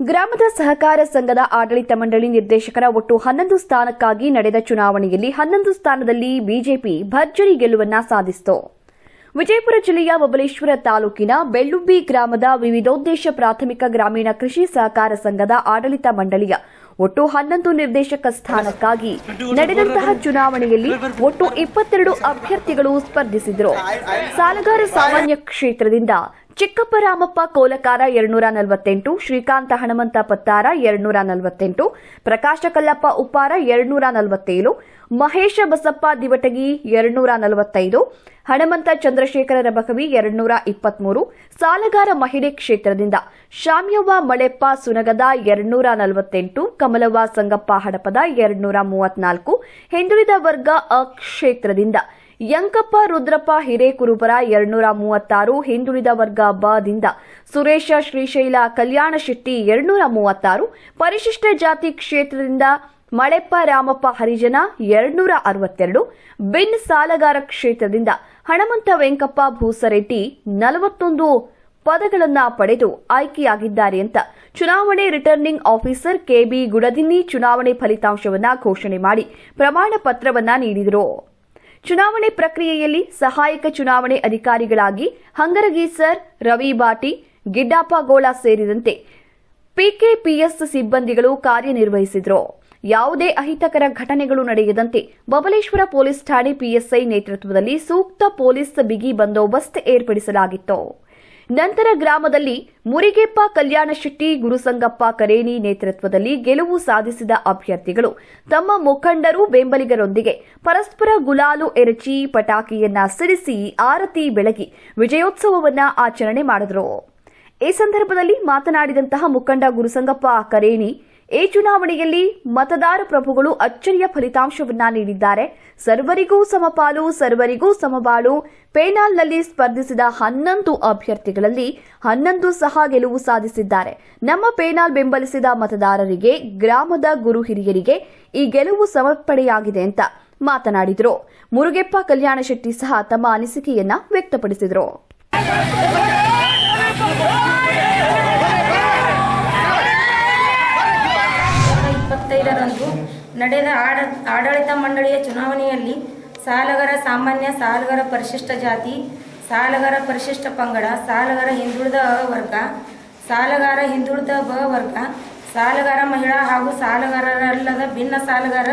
ಗ್ರಾಮದ ಸಹಕಾರ ಸಂಘದ ಆಡಳಿತ ಮಂಡಳಿ ನಿರ್ದೇಶಕರ ಒಟ್ಟು ಹನ್ನೊಂದು ಸ್ಥಾನಕ್ಕಾಗಿ ನಡೆದ ಚುನಾವಣೆಯಲ್ಲಿ ಹನ್ನೊಂದು ಸ್ಥಾನದಲ್ಲಿ ಬಿಜೆಪಿ ಭರ್ಜರಿ ಗೆಲುವನ್ನ ಸಾಧಿಸಿತು. ವಿಜಯಪುರ ಜಿಲ್ಲೆಯ ಬಬಲೇಶ್ವರ ತಾಲೂಕಿನ ಬೆಳ್ಳುಬ್ಬಿ ಗ್ರಾಮದ ವಿವಿಧೋದ್ದೇಶ ಪ್ರಾಥಮಿಕ ಗ್ರಾಮೀಣ ಕೃಷಿ ಸಹಕಾರ ಸಂಘದ ಆಡಳಿತ ಮಂಡಳಿಯ ಒಟ್ಟು ಹನ್ನೊಂದು ನಿರ್ದೇಶಕ ಸ್ಥಾನಕ್ಕಾಗಿ ನಡೆದಂತಹ ಚುನಾವಣೆಯಲ್ಲಿ ಒಟ್ಟು ಇಪ್ಪತ್ತೆರಡು ಅಭ್ಯರ್ಥಿಗಳು ಸ್ಪರ್ಧಿಸಿದರು. ಸಾಲಗಾರ ಸಾಮಾನ್ಯ ಕ್ಷೇತ್ರದಿಂದ ಚಿಕ್ಕಪ್ಪ ರಾಮಪ್ಪ ಕೋಲಕಾರ ಎರಡ್ನೂರ ನಲವತ್ತೆಂಟು, ಶ್ರೀಕಾಂತ ಹಣಮಂತ ಪತ್ತಾರ ಎರಡ್ನೂರ ನಲವತ್ತೆಂಟು ಪ್ರಕಾಶ ಕಲ್ಲಪ್ಪ ಉಪ್ಪಾರ ಎರಡ್ನೂರ ನಲವತ್ತೇಳು ಮಹೇಶ ಬಸಪ್ಪ ದಿವಟಗಿ ಎರಡ್ನೂರ ನಲವತ್ತೈದು, ಹಣಮಂತ ಚಂದ್ರಶೇಖರ ರಬಕವಿ ಎರಡ್ನೂರ ಇಪ್ಪತ್ಮೂರು, ಸಾಲಗಾರ ಮಹಿಳೆ ಕ್ಷೇತ್ರದಿಂದ ಶಾಮ್ಯವ್ವ ಮಳೆಪ್ಪ ಸುನಗದ ಎರಡ್ನೂರ ನಲವತ್ತೆಂಟು, ಕಮಲವ್ವ ಸಂಗಪ್ಪ ಹಡಪದ ಎರಡ್ನೂರ ಮೂವತ್ನಾಲ್ಕು, ಹಿಂದುಳಿದ ವರ್ಗ ಅ ಕ್ಷೇತ್ರದಿಂದ ಯಂಕಪ್ಪ ರುದ್ರಪ್ಪ ಹಿರೇಕುರುಬರ ಎರಡ್ನೂರ ಮೂವತ್ತಾರು, ಹಿಂದುಳಿದ ವರ್ಗ ಬದಿಂದ ಸುರೇಶ ಶ್ರೀಶೈಲ ಕಲ್ಯಾಣ ಶೆಟ್ಟಿ ಎರಡ್ನೂರ ಮೂವತ್ತಾರು, ಪರಿಶಿಷ್ಟ ಜಾತಿ ಕ್ಷೇತ್ರದಿಂದ ಮಳೆಪ್ಪ ರಾಮಪ್ಪ ಹರಿಜನ ಎರಡ್ನೂರ ಅರವತ್ತೆರಡು. ಬಿನ್ ಸಾಲಗಾರ ಕ್ಷೇತ್ರದಿಂದ ಹಣಮಂತ ವೆಂಕಪ್ಪ ಭೂಸರೆಡ್ಡಿ ನಲವತ್ತೊಂದು ಪದಗಳನ್ನು ಪಡೆದು ಆಯ್ಕೆಯಾಗಿದ್ದಾರೆ ಅಂತ ಚುನಾವಣೆ ರಿಟರ್ನಿಂಗ್ ಆಫೀಸರ್ ಕೆಬಿ ಗುಡದಿನ್ನಿ ಚುನಾವಣೆ ಫಲಿತಾಂಶವನ್ನು ಘೋಷಣೆ ಮಾಡಿ ಪ್ರಮಾಣ ಪತ್ರವನ್ನು ನೀಡಿದರು. ಚುನಾವಣೆ ಪ್ರಕ್ರಿಯೆಯಲ್ಲಿ ಸಹಾಯಕ ಚುನಾವಣೆ ಅಧಿಕಾರಿಗಳಾಗಿ ಹಂಗರಗಿ ಸರ್ ರವಿ ಬಾಟಿ, ಗಿಡ್ಡಪ್ಪ ಗೋಳ ಸೇರಿದಂತೆ ಪಿಕೆಪಿಎಸ್ ಸಿಬ್ಬಂದಿಗಳು ಕಾರ್ಯನಿರ್ವಹಿಸಿದರು. ಯಾವುದೇ ಅಹಿತಕರ ಘಟನೆಗಳು ನಡೆಯದಂತೆ ಬಬಲೇಶ್ವರ ಪೊಲೀಸ್ ಠಾಣೆ ಪಿಎಸ್ಐ ನೇತೃತ್ವದಲ್ಲಿ ಸೂಕ್ತ ಪೊಲೀಸ್ ಬಿಗಿ ಬಂದೋಬಸ್ತ್ ಏರ್ಪಡಿಸಲಾಗಿತ್ತು. ನಂತರ ಗ್ರಾಮದಲ್ಲಿ ಮುರಿಗೆಪ್ಪ ಕಲ್ಯಾಣ ಶೆಟ್ಟಿ, ಗುರುಸಂಗಪ್ಪ ಕರೇಣಿ ನೇತೃತ್ವದಲ್ಲಿ ಗೆಲುವು ಸಾಧಿಸಿದ ಅಭ್ಯರ್ಥಿಗಳು ತಮ್ಮ ಮುಖಂಡರು ಬೆಂಬಲಿಗರೊಂದಿಗೆ ಪರಸ್ಪರ ಗುಲಾಲು ಎರಚಿ ಪಟಾಕಿಯನ್ನ ಸಿಡಿಸಿ ಆರತಿ ಬೆಳಗಿ ವಿಜಯೋತ್ಸವವನ್ನ ಆಚರಣೆ ಮಾಡಿದರು. ಈ ಸಂದರ್ಭದಲ್ಲಿ ಮಾತನಾಡಿದಂತಹ ಮುಖಂಡ ಗುರುಸಂಗಪ್ಪ ಕರೇಣಿ ಈ ಚುನಾವಣೆಯಲ್ಲಿ ಮತದಾರ ಪ್ರಭುಗಳು ಅಚ್ಚರಿಯ ಫಲಿತಾಂಶವನ್ನ ನೀಡಿದ್ದಾರೆ. ಸರ್ವರಿಗೂ ಸಮಪಾಲು, ಸರ್ವರಿಗೂ ಸಮಬಾಳು. ಪೇನಾಲ್ನಲ್ಲಿ ಸ್ಪರ್ಧಿಸಿದ ಹನ್ನೊಂದು ಅಭ್ಯರ್ಥಿಗಳಲ್ಲಿ ಹನ್ನೊಂದು ಸಹ ಗೆಲುವು ಸಾಧಿಸಿದ್ದಾರೆ. ನಮ್ಮ ಪೇನಾಲ್ ಬೆಂಬಲಿಸಿದ ಮತದಾರರಿಗೆ, ಗ್ರಾಮದ ಗುರು ಹಿರಿಯರಿಗೆ ಈ ಗೆಲುವು ಸಮರ್ಪಣೆಯಾಗಿದೆ ಅಂತ ಮಾತನಾಡಿದರು. ಮುರುಗೆಪ್ಪ ಕಲ್ಯಾಣ ಶೆಟ್ಟಿ ಸಹ ತಮ್ಮ ಅನಿಸಿಕೆಯನ್ನ ವ್ಯಕ್ತಪಡಿಸಿದರು ಸಾವಿರದ ಇಪ್ಪತ್ತೈದರಂದು ನಡೆದ ಆಡ, ಆಡಳಿತ ಮಂಡಳಿಯ ಚುನಾವಣೆಯಲ್ಲಿ ಸಾಲಗಾರ ಸಾಮಾನ್ಯ ಸಾಲಗಾರ ಪರಿಶಿಷ್ಟ ಜಾತಿ, ಸಾಲಗಾರ ಪರಿಶಿಷ್ಟ ಪಂಗಡ, ಸಾಲಗಾರ ಹಿಂದುಳಿದ ಅ ವರ್ಗ, ಸಾಲಗಾರ ಹಿಂದುಳಿದ ಬ ವರ್ಗ, ಸಾಲಗಾರ ಮಹಿಳಾ ಹಾಗೂ ಸಾಲಗಾರರಲ್ಲದ ಭಿನ್ನ ಸಾಲಗಾರ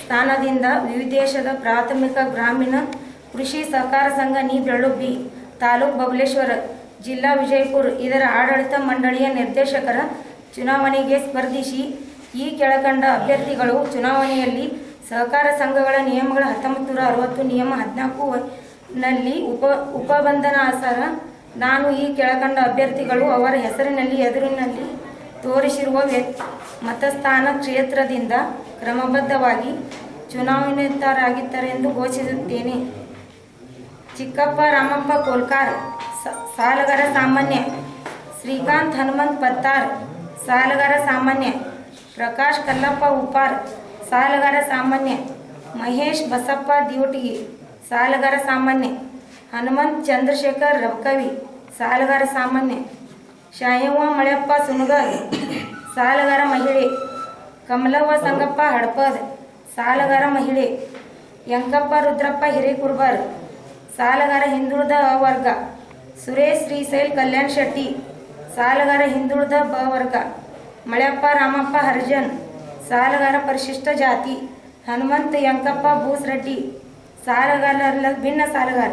ಸ್ಥಾನದಿಂದ ವಿವಿದೇಶದ ಪ್ರಾಥಮಿಕ ಗ್ರಾಮೀಣ ಕೃಷಿ ಸಹಕಾರ ಸಂಘ ನೀ ಬೆಳ್ಳುಬ್ಬಿ ತಾಲೂಕು ಬಬಲೇಶ್ವರ, ಜಿಲ್ಲಾ ವಿಜಯಪುರ ಇದರ ಆಡಳಿತ ಮಂಡಳಿಯ ನಿರ್ದೇಶಕರ ಚುನಾವಣೆಗೆ ಸ್ಪರ್ಧಿಸಿ ಈ ಕೆಳಕಂಡ ಅಭ್ಯರ್ಥಿಗಳು ಚುನಾವಣೆಯಲ್ಲಿ ಸಹಕಾರ ಸಂಘಗಳ ನಿಯಮಗಳ ಹತ್ತೊಂಬತ್ತು ನೂರ ಅರವತ್ತು ನಿಯಮ ಹದಿನಾಲ್ಕು ನಲ್ಲಿ ಉಪ, ಉಪಬಂಧನಾಸಾರ ನಾನು ಈ ಕೆಳಕಂಡ ಅಭ್ಯರ್ಥಿಗಳು ಅವರ ಹೆಸರಿನಲ್ಲಿ ಎದುರಿನಲ್ಲಿ ತೋರಿಸಿರುವ ಮತಸ್ಥಾನ ಕ್ಷೇತ್ರದಿಂದ ಕ್ರಮಬದ್ಧವಾಗಿ ಚುನಾವಣೆತರಾಗಿದ್ದಾರೆ ಎಂದು ಘೋಷಿಸುತ್ತೇನೆ. ಚಿಕ್ಕಪ್ಪ, ರಾಮಪ್ಪ, ಕೋಲ್ಕಾರ್ ಸಾಲಗಾರ ಸಾಮಾನ್ಯ, ಶ್ರೀಕಾಂತ್ ಹನುಮಂತ್ ಪತ್ತಾರ್, ಸಾಲಗಾರ ಸಾಮಾನ್ಯ ಪ್ರಕಾಶ್ ಕಲ್ಲಪ್ಪ ಉಪಾರ್, ಸಾಲಗಾರ ಸಾಮಾನ್ಯ, ಮಹೇಶ್ ಬಸಪ್ಪ ದಿವಟಗಿ ಸಾಲಗಾರ ಸಾಮಾನ್ಯ, ಹನುಮಂತ್ ಚಂದ್ರಶೇಖರ್ ರವಕವಿ, ಸಾಲಗಾರ ಸಾಮಾನ್ಯ, ಶಾಯವ್ವ ಮಳೆಯಪ್ಪ ಸುನಗರ್ ಸಾಲಗಾರ ಮಹಿಳೆ, ಕಮಲವ್ವ ಸಂಗಪ್ಪ ಹಡಪದ್, ಸಾಲಗಾರ ಮಹಿಳೆ ಯಂಕಪ್ಪ ರುದ್ರಪ್ಪ ಹಿರೇಕುರ್ಬಾರ್, ಸಾಲಗಾರ ಹಿಂದುಳಿದ ವರ್ಗ ಸುರೇಶ್ ಶ್ರೀಶೈಲ್ ಕಲ್ಯಾಣ್ ಶೆಟ್ಟಿ, ಸಾಲಗಾರ ಹಿಂದುಳಿದ ಬ ವರ್ಗ. ಮಳೆಯಪ್ಪ ರಾಮಪ್ಪ ಹರ್ಜನ್ ಸಾಲಗಾರ ಪರಿಶಿಷ್ಟ ಜಾತಿ ಹನುಮಂತ ಯಂಕಪ್ಪ ಭೂಸ್ರೆಡ್ಡಿ ಸಾಲಗಾರರ ಭಿನ್ನ ಸಾಲಗಾರ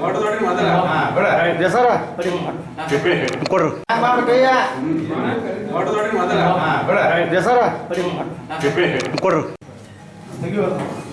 ಫೋಟೋ ನಡೆದಿತ್ತು ಕೊಡ್ರು. ಮೋದಿ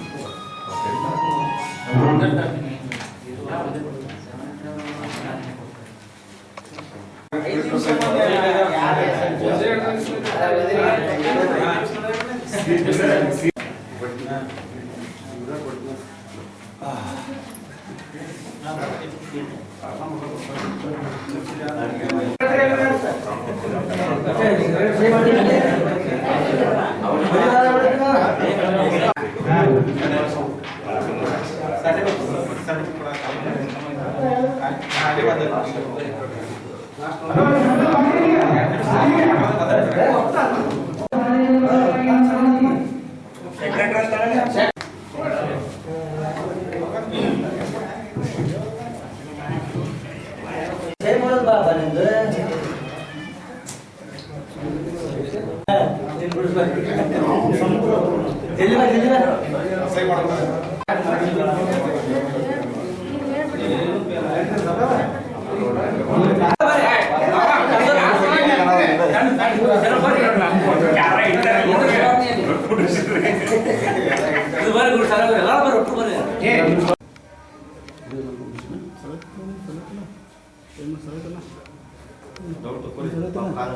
Gracias. ಯಾರು ಬರ್ರಿ ನಡೆದಿತ್ತು ಏ ಬರಪ್ಪ ಹಿಂಗ್ ಮಾಡ್ರ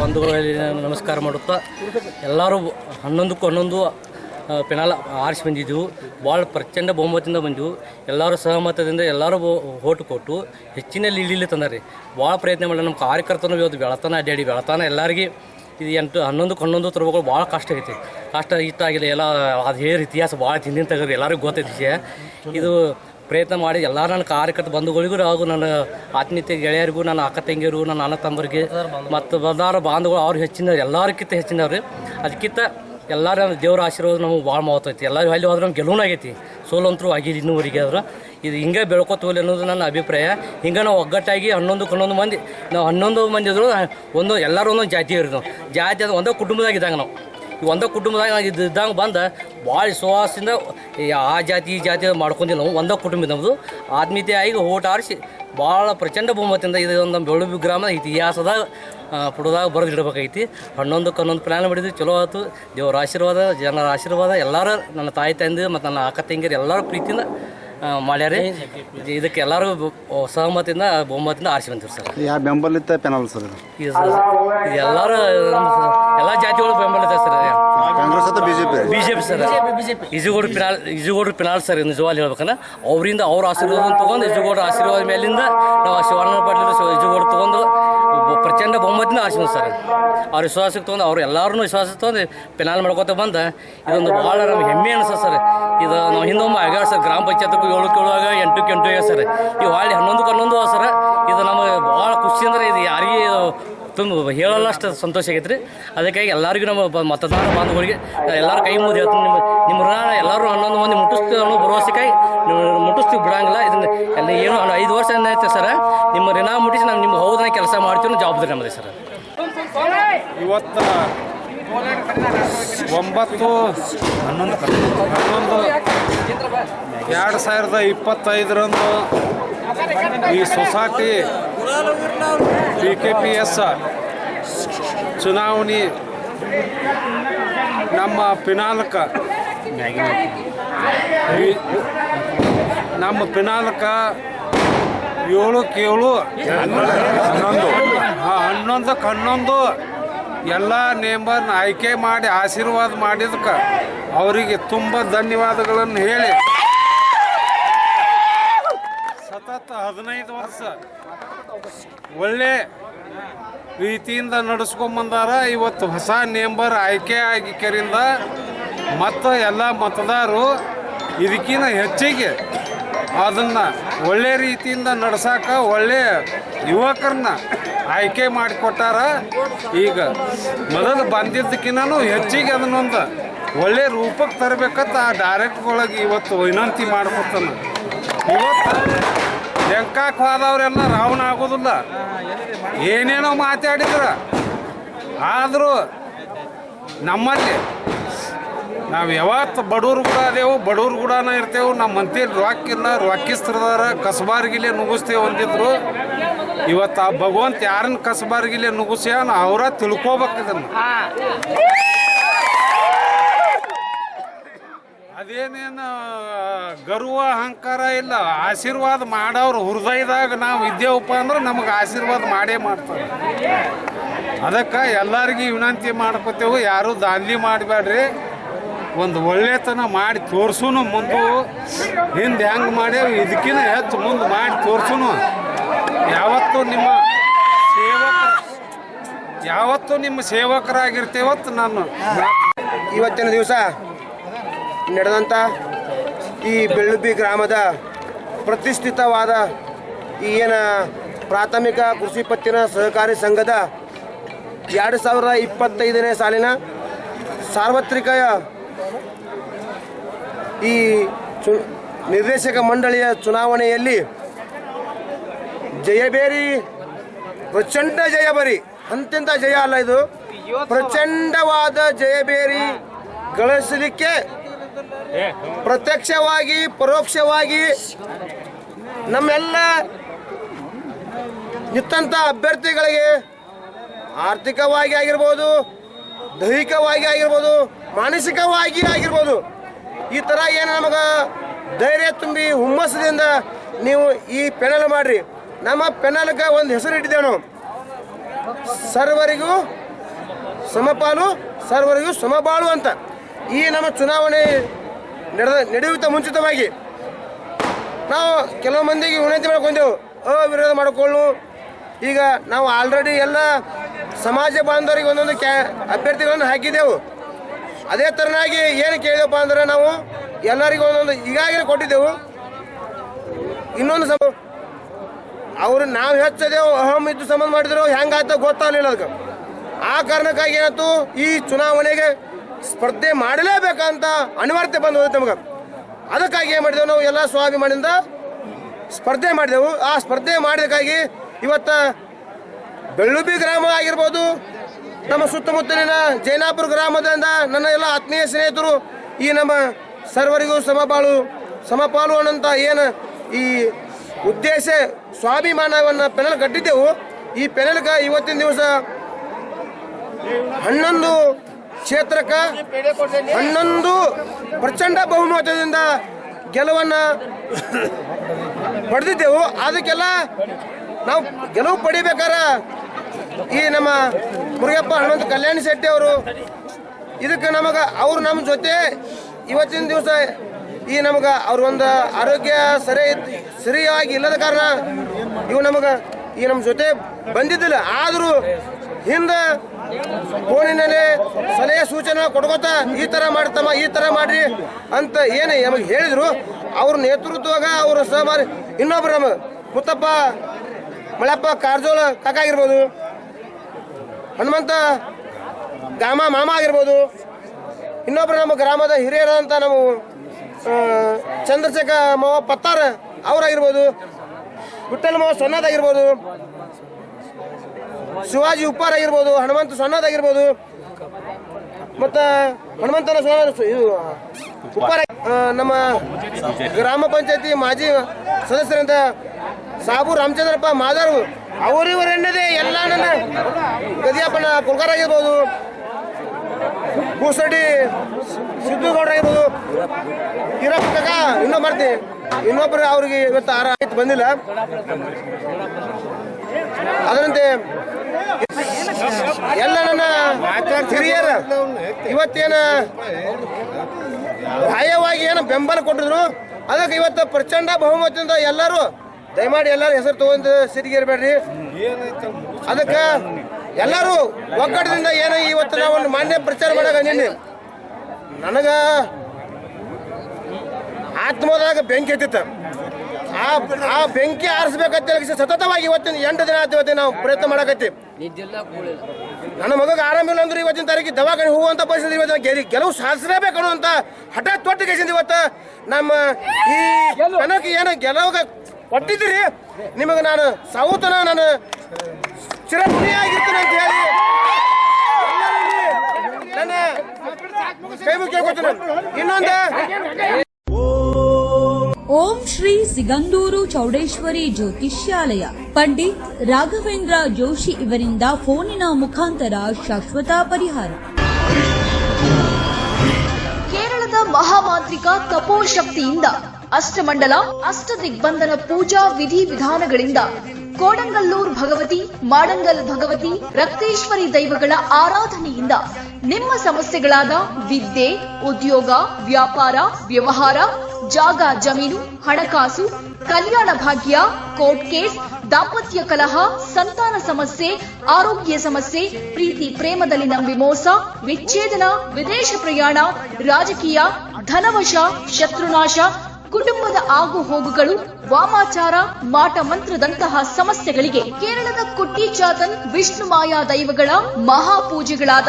ಬಂಧುಗಳಲ್ಲಿ ನಮಸ್ಕಾರ ಮಾಡುತ್ತಾ. ಎಲ್ಲರೂ ಹನ್ನೊಂದಕ್ಕೂ ಹನ್ನೊಂದು ಪೆನಾಲ್ ಆರಿಸಿ ಬಂದಿದ್ದೆವು. ಭಾಳ ಪ್ರಚಂಡ ಬಹುಮತದಿಂದ ಬಂದಿವು. ಎಲ್ಲರೂ ಸಹಮತದಿಂದ ಎಲ್ಲರೂ ಓಟು ಕೊಟ್ಟು ಹೆಚ್ಚಿನ ಇಲ್ಲಿ ತಂದಾರೆ. ಭಾಳ ಪ್ರಯತ್ನ ಮಾಡಿ ನಮ್ಮ ಕಾರ್ಯಕರ್ತನೂ ಇವತ್ತು ಬೆಳತನ ಅಡ್ಡಾಡಿ ಬೆಳತನ. ಎಲ್ಲರಿಗೆ ಇದು ಎಂಟು, ಹನ್ನೊಂದಕ್ಕೆ ಹನ್ನೊಂದು ತರಬೇಕು ಭಾಳ ಕಷ್ಟ ಆಗೈತಿ. ಕಷ್ಟ ಇಷ್ಟ ಆಗಿದೆ ಎಲ್ಲ, ಅದು ಹೇರ್ ಇತಿಹಾಸ ಭಾಳ ತಿಂದಿನ ತೆಗೆದು ಎಲ್ಲರಿಗೂ ಗೊತ್ತೈತಿ ಇದು ಪ್ರಯತ್ನ ಮಾಡಿ ಎಲ್ಲ ನನ್ನ ಕಾರ್ಯಕರ್ತ ಬಂಧುಗಳಿಗೂ ಹಾಗೂ ನನ್ನ ಆತ್ಮೀಯತೆ ಗೆಳೆಯರಿಗೂ, ನನ್ನ ಅಕ್ಕ ತಂಗಿಯರು, ನನ್ನ ಅಣ್ಣ ತಮ್ಮರಿಗೆ ಮತ್ತು ಬಂದಾರ ಬಾಂಧವರು, ಅವ್ರು ಹೆಚ್ಚಿನ ಎಲ್ಲರಿಗಿಂತ ಹೆಚ್ಚಿನವ್ರಿ. ಅದಕ್ಕಿಂತ ಎಲ್ಲರ ದೇವರ ಆಶೀರ್ವಾದ ನಮಗೆ ಭಾಳ ಮಹತ್ವ ಐತಿ. ಎಲ್ಲರೂ ಅಲ್ಲಿ ಹೋದ್ರೆ ನಮ್ಗೆ ಗೆಲುವು ಆಗೈತಿ. ಸೋಲಂತರೂ ಆಗಿದೆ ಇನ್ನೂವರೆಗೆ ಆದ್ರೆ. ಇದು ಹಿಂಗೆ ಬೆಳ್ಕೊತ ಅನ್ನೋದು ನನ್ನ ಅಭಿಪ್ರಾಯ. ಹಿಂಗೆ ನಾವು ಒಗ್ಗಟ್ಟಾಗಿ ಹನ್ನೊಂದು ಹನ್ನೊಂದು ಮಂದಿ, ನಾವು ಹನ್ನೊಂದು ಮಂದಿ ಇದ್ರು, ಒಂದು ಎಲ್ಲರೂ ಒಂದೊಂದು ಜಾತಿ ಇರೋದು ಜಾತಿ ಅದು ಒಂದೇ ಕುಟುಂಬದಾಗ ಇದ್ದಂಗೆ ನಾವು. ಈ ಒಂದೇ ಕುಟುಂಬದಾಗ ಇದ್ದಂಗೆ ಬಂದು ಭಾಳ ವಿಶ್ವಾಸದಿಂದ ಆ ಜಾತಿ ಈ ಜಾತಿ ಮಾಡ್ಕೊಂಡಿಲ್ಲ ನಾವು ಒಂದೇ ಕುಟುಂಬ ನಮ್ಮದು ಆತ್ಮೀಯತೆ ಆಗಿ ಓಟ್ ಆರಿಸಿ ಭಾಳ ಪ್ರಚಂಡ ಬಹುಮತದಿಂದ ಇದು ಒಂದು ನಮ್ಮ ಬೆಳ್ಳುಬಿ ಗ್ರಾಮದ ಇತಿಹಾಸದಾಗ ಪುಡದಾಗ ಬರೆದು ಹನ್ನೊಂದಕ್ಕೆ ಹನ್ನೊಂದು ಪ್ಲ್ಯಾನ್ ಮಾಡಿದ್ವಿ, ಚಲೋ ಆಯ್ತು ದೇವರ ಆಶೀರ್ವಾದ, ಜನರ ಆಶೀರ್ವಾದ, ಎಲ್ಲರೂ ನನ್ನ ತಾಯಿ ತಂದೆ ಮತ್ತು ನನ್ನ ಅಕ್ಕ ತಂಗಿಯರು ಎಲ್ಲರ ಪ್ರೀತಿಯಿಂದ ಮಾಡ್ಯಾರಿ ಇದಕ್ಕೆ ಎಲ್ಲರೂ ಸಹಮತಿಯಿಂದ ಬಹುಮತದಿಂದ ಆರಿಸಿ ಬಂದಿರಿ ಸರ್. ಯಾವ ಬೆಂಬಲಿತ ಪೆನಲ್ ಸರ್ ಎಲ್ಲರೂ ಎಲ್ಲ ಜಾತಿಗಳು ಬೆಂಬಲಿತ ಸರ್ ಕಾಂಗ್ರೆಸ್ ಅಥವಾ BJP? BJP sir. Ijugodu Pinal Ijugodu Pinal sir ನಿಜವಾಗಿ ಹೇಳ್ಬೇಕಂದ್ರೆ ಅವರಿಂದ ಅವ್ರ ಆಶೀರ್ವಾದ ತಗೊಂಡು ಇಜುಗೋಡು ಆಶೀರ್ವಾದ ಮೇಲಿಂದ ನಾವು ಶಿವಣ್ಣ ಪಾಟೀಲ್ ಇಜುಗೋಡು ತಗೊಂಡು ಪ್ರಚಂಡ ಬಹುಮತಿನ ಆಶೀರ್ವಾದ ಸರ್. ಅವ್ರ ವಿಶ್ವಾಸಕ್ಕೆ ತೊಗೊಂಡು ಅವ್ರು ಎಲ್ಲರೂ ವಿಶ್ವಾಸ ತೊಗೊಂಡು ಪಿನಾಲ್ ಮಾಡ್ಕೊತ ಬಂದ. ಇದೊಂದು ಭಾಳ ನಮ್ಗೆ ಹೆಮ್ಮೆ ಅನ್ಸ ಸರ್. ಇದು ನಾವು ಹಿಂದೊಮ್ಮೆ ಆಗ್ಯಾವ ಸರ್ ಗ್ರಾಮ ಪಂಚಾಯತ್ಗೂ ಏಳು ಕೇಳುವಾಗ ಎಂಟಕ್ಕೆ ಎಂಟು ಸರ್. ಈ ಹಾಳಿ ಹನ್ನೊಂದಕ್ಕೆ ಹನ್ನೊಂದು ಸರ್. ಇದು ನಮಗೆ ಭಾಳ ಖುಷಿ ಅಂದ್ರೆ ಇದು ಯಾರಿಗೆ ತುಂಬ ಹೇಳಲ್ಲ ಅಷ್ಟು ಸಂತೋಷ ಆಗೈತೆ ರೀ ಅದಕ್ಕಾಗಿ ಎಲ್ಲರಿಗೂ ನಮ್ಮ ಮತದಾರ ಬಾಂಧವರಿಗೆ ಎಲ್ಲರೂ ಕೈ ಮುಗಿದು ಹೇಳ್ತೀನಿ. ನಿಮ್ಮ ನಿಮ್ಮ ಋಣ ಎಲ್ಲರೂ ಹನ್ನೊಂದು ಮಂದಿ ಮುಟ್ಟಿಸ್ತೀವಿ ಅನ್ನೋ ಭರವಸೆಕಾಗಿ ಮುಟ್ಟಿಸ್ತೀವಿ ಬಿಡಂಗಿಲ್ಲ. ಇದನ್ನ ಎಲ್ಲ ಏನು ಐದು ವರ್ಷ ಏನೈತೆ ಸರ್? ನಿಮ್ಮ ಋಣ ಮುಟ್ಟಿಸಿ ನಾವು ನಿಮ್ಗೆ ಹೌದನ್ನ ಕೆಲಸ ಮಾಡ್ತೀವಿ ಜವಾಬ್ದಾರಿ ನಮ್ಮದೇ ಸರ್. ಇವತ್ತು ಒಂಬತ್ತು ಹನ್ನೊಂದು ಹನ್ನೊಂದು ಎರಡು ಸಾವಿರದ ಇಪ್ಪತ್ತೈದರಂದು ಈ society P K P S ಚುನಾವಣೆ ನಮ್ಮ ಪಿನಾಲಕ ನಮ್ಮ ಪಿನಾಲಕ ಏಳು ಏಳು ಹನ್ನೊಂದು. ಹಾಂ ಹನ್ನೊಂದಕ್ಕೆ ಹನ್ನೊಂದು. ಎಲ್ಲ ನೇಂಬರ್ನ ಆಯ್ಕೆ ಮಾಡಿ ಆಶೀರ್ವಾದ ಮಾಡಿದಕ್ಕೆ ಅವರಿಗೆ ತುಂಬ ಧನ್ಯವಾದಗಳನ್ನು ಹೇಳಿ. ಸತತ ಹದಿನೈದು ವರ್ಷ ಒಳ್ಳೆ ರೀತಿಯಿಂದ ನಡೆಸ್ಕೊಂಬಂದಾರ ಇವತ್ತು ಹೊಸ ನೇಂಬರ್ ಆಯ್ಕೆ ಆಗಿಕರಿಂದ ಮತ್ತು ಎಲ್ಲ ಮತದಾರರು ಇದಕ್ಕಿಂತ ಹೆಚ್ಚಿಗೆ ಅದನ್ನು ಒಳ್ಳೆ ರೀತಿಯಿಂದ ನಡ್ಸಾಕ ಒಳ್ಳೆ ಯುವಕರನ್ನ ಆಯ್ಕೆ ಮಾಡಿಕೊಟ್ಟಾರ. ಈಗ ಮೊದಲು ಬಂದಿದ್ದಕ್ಕಿನ್ನೂ ಹೆಚ್ಚಿಗೆ ಅದನ್ನೊಂದು ಒಳ್ಳೆ ರೂಪಕ್ಕೆ ತರಬೇಕಂತ ಆ ಡೈರೆಕ್ಟ್ಗಳಿಗೆ ಇವತ್ತು ವಿನಂತಿ ಮಾಡ್ಕೊತಾನ. ಇವತ್ತು ಲೆಕ್ಕಕ್ಕೆ ಹೋದವರೆಲ್ಲ ರಾವಣ ಆಗೋದಿಲ್ಲ. ಏನೇನೋ ಮಾತಾಡಿದ್ರ. ಆದರೂ ನಮ್ಮಲ್ಲಿ ನಾವು ಯಾವತ್ತು ಬಡವ್ರು ಕೂಡ ಅದೇವು ಬಡವ್ರು ಕೂಡ ಇರ್ತೇವೆ ನಮ್ಮ ಮಂತಿ ರೊಕ್ಕಿಲ್ಲ ರೊಕ್ಕಿಸ್ತಿರ್ದಾರ ಕಸಬಾರ್ಗಿಲೆ ನುಗ್ಗಿಸ್ತೇವೆ ಅಂದಿದ್ರು ಇವತ್ತು ಆ ಭಗವಂತ ಯಾರನ್ನ ಕಸಬಾರ್ಗಿಲೆ ನುಗ್ಗಿಸ್ಯಾನ ಅವರ ತಿಳ್ಕೊಬೇಕು ಇದನ್ನು. ಅದೇನೇನು, ಗರ್ವ, ಅಹಂಕಾರ ಇಲ್ಲ, ಆಶೀರ್ವಾದ ಮಾಡೋರು ಹೃದಯದಾಗ ನಾವು ಇದ್ದೇವಪ್ಪ ಅಂದ್ರೆ ನಮಗೆ ಆಶೀರ್ವಾದ ಮಾಡೇ ಮಾಡ್ತಾರೆ. ಅದಕ್ಕೆ ಎಲ್ಲರಿಗೂ ವಿನಂತಿ ಮಾಡ್ಕೋತೇವೆ, ಯಾರು ದಾಂಧಲಿ ಮಾಡಬೇಡ್ರಿ ಒಂದು ಒಳ್ಳೆತನ ಮಾಡಿ ತೋರ್ಸೂನು ಮುಂದೆ. ಹಿಂದೆ ಹೆಂಗೆ ಮಾಡ್ಯಾವ ಇದಕ್ಕಿಂತ ಹೆಚ್ಚು ಮುಂದೆ ಮಾಡಿ ತೋರ್ಸೂನು. ಯಾವತ್ತೂ ನಿಮ್ಮ ಸೇವಕ ಯಾವತ್ತೂ ನಿಮ್ಮ ಸೇವಕರಾಗಿರ್ತೇವತ್ತು ನಾನು ಇವತ್ತಿನ ದಿವಸ ನಡೆದಂಥ ಈ ಬೆಳ್ಳುಬ್ಬಿ ಗ್ರಾಮದ ಪ್ರತಿಷ್ಠಿತವಾದ ಈ ಏನು ಪ್ರಾಥಮಿಕ ಕೃಷಿ ಪತ್ತಿನ ಸಹಕಾರಿ ಸಂಘದ ಎರಡು ಸಾವಿರದ ಇಪ್ಪತ್ತೈದನೇ ಸಾಲಿನ ಸಾರ್ವತ್ರಿಕ ಈ ಚು, ನಿರ್ದೇಶಕ ಮಂಡಳಿಯ ಚುನಾವಣೆಯಲ್ಲಿ ಜಯಬೇರಿ ಪ್ರಚಂಡ ಜಯಬೇರಿ ಅಂತ್ಯಂತ ಜಯ ಅಲ್ಲ ಇದು, ಪ್ರಚಂಡವಾದ ಜಯಬೇರಿ ಗಳಿಸಲಿಕ್ಕೆ ಪ್ರತ್ಯಕ್ಷವಾಗಿ, ಪರೋಕ್ಷವಾಗಿ ನಮ್ಮೆಲ್ಲ ನಿತ್ತಂಥ ಅಭ್ಯರ್ಥಿಗಳಿಗೆ ಆರ್ಥಿಕವಾಗಿ ಆಗಿರ್ಬೋದು, ದೈಹಿಕವಾಗಿ ಆಗಿರ್ಬೋದು, ಮಾನಸಿಕವಾಗಿ ಆಗಿರ್ಬೋದು, ಈ ಥರ ಏನು ನಮಗೆ ಧೈರ್ಯ ತುಂಬಿ ಹುಮ್ಮಸ್ಸದಿಂದ ನೀವು ಈ ಪೆನಲ್ ಮಾಡಿರಿ. ನಮ್ಮ ಪೆನಲ್ಗೆ ಒಂದು ಹೆಸರು ಇಟ್ಟಿದ್ದೇವೆ ನಾವು. ಸರ್ವರಿಗೂ ಸಮಪಾಲು, ಸರ್ವರಿಗೂ ಸಮಬಾಳು ಅಂತ. ಈ ನಮ್ಮ ಚುನಾವಣೆ ನಡೆದ ನಡೆಯುತ್ತ ಮುಂಚಿತವಾಗಿ. ನಾವು ಕೆಲವು ಮಂದಿಗೆ ವಿನಂತಿ ಮಾಡ್ಕೊಂಡೆವು ಅವಿರೋಧ ಮಾಡಿಕೊಳ್ಳು ಈಗ ನಾವು ಆಲ್ರೆಡಿ ಎಲ್ಲ ಸಮಾಜ ಬಾಂಧವರಿಗೆ ಒಂದೊಂದು ಕ್ಯಾ, ಅಭ್ಯರ್ಥಿಗಳನ್ನು ಹಾಕಿದ್ದೆವು ಅದೇ ಥರನಾಗಿ ಏನು ಕೇಳಿದೆವಪ್ಪ ಅಂದ್ರೆ ನಾವು ಎಲ್ಲರಿಗೂ ಒಂದೊಂದು ಈಗಾಗಲೇ ಕೊಟ್ಟಿದ್ದೆವು. ಇನ್ನೊಂದು ಸಮ, ಅವರು ನಾವು ಹೆಚ್ಚದೇವು, ಅಹಂ ಇದ್ದು ಸಂಬಂಧ ಮಾಡಿದ್ರು, ಹೆಂಗಾಯ್ತು ಗೊತ್ತಾಗಲಿಲ್ಲ ಅದಕ್ಕೆ. ಆ ಕಾರಣಕ್ಕಾಗಿ ಏನಾಯ್ತು, ಈ ಚುನಾವಣೆಗೆ ಸ್ಪರ್ಧೆ ಮಾಡಲೇಬೇಕಂತ ಅನಿವಾರ್ಯತೆ ಬಂದು ಹೋಗುತ್ತೆ ನಮಗೆ. ಅದಕ್ಕಾಗಿ ಏನು ಮಾಡಿದೆವು ನಾವು ಎಲ್ಲ ಸ್ವಾಭಿಮಾನಿಯಿಂದ ಸ್ಪರ್ಧೆ ಮಾಡಿದೆವು. ಆ ಸ್ಪರ್ಧೆ ಮಾಡಿದಕ್ಕಾಗಿ ಇವತ್ತು ಬೆಳ್ಳುಬಿ ಗ್ರಾಮ ಆಗಿರ್ಬೋದು, ನಮ್ಮ ಸುತ್ತಮುತ್ತಲಿನ ಜೈನಾಪುರ ಗ್ರಾಮದಿಂದ ನನ್ನ ಎಲ್ಲ ಆತ್ಮೀಯ ಸ್ನೇಹಿತರು, ಈ ನಮ್ಮ ಸರ್ವರಿಗೂ ಸಮಪಾಳು ಸಮಪಾಲು ಅನ್ನೋಂಥ ಏನು ಈ ಉದ್ದೇಶ, ಸ್ವಾಭಿಮಾನವನ್ನು ಪೆನಲ್ ಕಟ್ಟಿದ್ದೆವು. ಈ ಪೆನಲ್ಗೆ ಇವತ್ತಿನ ದಿವಸ ಹನ್ನೊಂದು ಕ್ಷೇತ್ರಕ್ಕೆ ಹನ್ನೊಂದು ಪ್ರಚಂಡ ಬಹುಮತದಿಂದ ಗೆಲುವನ್ನು ಪಡೆದಿದ್ದೆವು. ಅದಕ್ಕೆಲ್ಲ ನಾವು ಗೆಲುವು ಪಡಿಬೇಕಾರ ಈ ನಮ್ಮ ಮುರುಗಪ್ಪ ಹನುಮಂತ ಕಲ್ಯಾಣ ಶೆಟ್ಟಿ ಅವರು, ಇದಕ್ಕೆ ನಮಗೆ ಅವರು ನಮ್ಮ ಜೊತೆ ಇವತ್ತಿನ ದಿವಸ ಈ ನಮಗೆ ಅವ್ರ ಒಂದು ಆರೋಗ್ಯ ಸರಿ ಸರಿಯಾಗಿ ಇಲ್ಲದ ಕಾರಣ ಇವು ನಮಗೆ ಈ ನಮ್ಮ ಜೊತೆ ಬಂದಿದ್ದಿಲ್ಲ. ಆದರೂ ಹಿಂದೆ ಫೋನಿನಲ್ಲಿ ಸಲಹೆ ಸೂಚನೆ ಕೊಡ್ಕೋತ ಈ ಥರ ಮಾಡ್ತಮ್ಮ ಈ ಥರ ಮಾಡ್ರಿ ಅಂತ ಏನು ನಮಗೆ ಹೇಳಿದ್ರು, ಅವ್ರ ನೇತೃತ್ವಗ ಅವ್ರ ಸಹಮಾರಿ ಇನ್ನೊಬ್ರು ನಮ್ಮ ಮುತ್ತಪ್ಪ ಮಳಪ್ಪ, ಕಾರ್ಜೋಳ ಕಾಕ ಆಗಿರ್ಬೋದು, ಹನುಮಂತ ಗಾಮ ಮಾಮ ಆಗಿರ್ಬೋದು, ಇನ್ನೊಬ್ರು ನಮ್ಮ ಗ್ರಾಮದ ಹಿರಿಯರಾದಂಥ ನಮ್ಮ ಚಂದ್ರಶೇಖರ ಮಾವ ಪತ್ತಾರ ಅವರಾಗಿರ್ಬೋದು ಗುಟ್ಟಲ್ ಮಾವ ಸೊನ್ನದಾಗಿರ್ಬೋದು ಶಿವಾಜಿ ಉಪ್ಪಾರ ಆಗಿರ್ಬೋದು, ಹನುಮಂತ ಸೊನ್ನದಾಗಿರ್ಬೋದು ಮತ್ತು ಹನುಮಂತನ ಇದು, ಉಪ್ಪಾರ ನಮ್ಮ ಗ್ರಾಮ ಪಂಚಾಯತಿ ಮಾಜಿ ಸದಸ್ಯರಂತ ಸಾಬು ರಾಮಚಂದ್ರಪ್ಪ ಮಾದರ್ ಅವರಿವರೆನ್ನದೇ ಎಲ್ಲ ನನ್ನ ಗದಿಯಪ್ಪನ ಕುಲ್ಕರ್ ಆಗಿರ್ಬೋದು ಕೂಸಡಿ ಸಿದ್ದುಗೌಡ ಆಗಿರ್ಬೋದು. ಇರಪ್ಪ ಇನ್ನೊಬ್ಬ ಮಾಡ್ತೀನಿ. ಇನ್ನೊಬ್ರು ಅವ್ರಿಗೆ ಇವತ್ತು ಆರ ಆಯ್ತು, ಬಂದಿಲ್ಲ. ಅದರಂತೆ ಎಲ್ಲ ನನ್ನ ಹಿರಿಯರ ಇವತ್ತೇನ ಬಾಹ್ಯವಾಗಿ ಏನು ಬೆಂಬಲ ಕೊಟ್ಟಿದ್ರು ಅದಕ್ಕೆ ಇವತ್ತು ಪ್ರಚಂಡ ಬಹುಮತದಿಂದ ಎಲ್ಲರೂ ದಯಮಾಡಿ ಎಲ್ಲರೂ ಹೆಸರು ತಗೊಂಡ ಸಿರಿಗೇರ್ಬೇಡ್ರಿ. ಅದಕ್ಕೆ ಎಲ್ಲರೂ ಒಗ್ಗಟ್ಟದಿಂದ ಏನು ಇವತ್ತು ನಾವು ಒಂದು ಮಾನ್ಯ ಪ್ರಚಾರ ಮಾಡಾಗ ನಿನ್ನೆ. ನನಗ ಆತ್ಮದಾಗ ಬೆಂಕಿ ಎತ್ತಿತ್ತು ಆ ಆ ಬೆಂಕಿ ಆರಿಸ್ಬೇಕಂತ ಸತತವಾಗಿ ಇವತ್ತಿನ ಎಂಟು ದಿನ ಆಯ್ತು ಇವತ್ತಿನ ನಾವು ಪ್ರಯತ್ನ ಮಾಡಕತ್ತೀವಿ ನನ್ನ ಮಗಗೆ ಆರಾಮಿಲ್ಲ ಅಂದ್ರೆ ಇವತ್ತಿನ ತಾರೀಕಿಗೆ ದವಾಖಾನೆ ಹೋಗುವಂತ ಪರಿಸ್ಥಿತಿ ಇವತ್ತಿನ ಗೆರಿ ಗೆಲುವು ಸಾಧಿಸಲೇಬೇಕು ಅಂತ ಹಠಾತ್ ತೊಟ್ಟು ಕೇಸಿಂದ ಇವತ್ತು. ನಮ್ಮ ಈ ಜನಕ್ಕೆ ಏನು ಗೆಲುವಾಗ ಕೊಟ್ಟಿದ್ದೀರಿ? ನಿಮಗೆ ನಾನು ಸೌತನ ನಾನು ಚಿರಋಣಿಯಾಗಿರ್ತೀನಿ ಅಂತ ಹೇಳಿ. ನನ್ನ ಕೈ ಮುಗಿ ಇನ್ನೊಂದು ಓಂ ಶ್ರೀ ಸಿಗಂದೂರು ಚೌಡೇಶ್ವರಿ ಜ್ಯೋತಿಷ್ಯಾಲಯ. ಪಂಡಿತ್ ರಾಘವೇಂದ್ರ ಜೋಶಿ ಇವರಿಂದ ಫೋನಿನ ಮುಖಾಂತರ ಶಾಶ್ವತ ಪರಿಹಾರ. ಕೇರಳದ ಮಹಾಮಾಂತ್ರಿಕ ತಪೋಶಕ್ತಿಯಿಂದ ಅಷ್ಟಮಂಡಲ ಅಷ್ಟ ದಿಗ್ಬಂಧನ ಪೂಜಾ ವಿಧಿ ವಿಧಾನಗಳಿಂದ ಕೋಡಂಗಲ್ಲೂರ್ ಭಗವತಿ, ಮಾಡಂಗಲ್ ಭಗವತಿ, ರಕ್ತೇಶ್ವರಿ ದೈವಗಳ ಆರಾಧನೆಯಿಂದ ನಿಮ್ಮ ಸಮಸ್ಯೆಗಳಾದ ವಿದ್ಯೆ, ಉದ್ಯೋಗ, ವ್ಯಾಪಾರ, ವ್ಯವಹಾರ ಜಾಗ ಜಮೀನು, ಹಣಕಾಸು, ಕಲ್ಯಾಣ ಭಾಗ್ಯ, ಕೋರ್ಟ್ ಕೇಸ್, ದಾಂಪತ್ಯ ಕಲಹ, ಸಂತಾನ ಸಮಸ್ಯೆ, ಆರೋಗ್ಯ ಸಮಸ್ಯೆ, ಪ್ರೀತಿ ಪ್ರೇಮದಲ್ಲಿ ನಂಬಿ ಮೋಸ, ವಿಚ್ಛೇದನ, ವಿದೇಶ ಪ್ರಯಾಣ, ರಾಜಕೀಯ, ಧನವಶ, ಶತ್ರುನಾಶ, ಕುಟುಂಬದ ಆಗು ಹೋಗುಗಳು, ವಾಮಾಚಾರ, ಮಾಟ ಮಂತ್ರದಂತಹ ಸಮಸ್ಯೆಗಳಿಗೆ ಕೇರಳದ ಕುಟ್ಟಿ ಚಾತನ್ ವಿಷ್ಣು ಮಾಯಾ ದೈವಗಳ ಮಹಾಪೂಜೆಗಳಾದ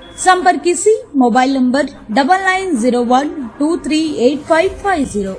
संपर्क mobile number double nine zero one two three eight five five zero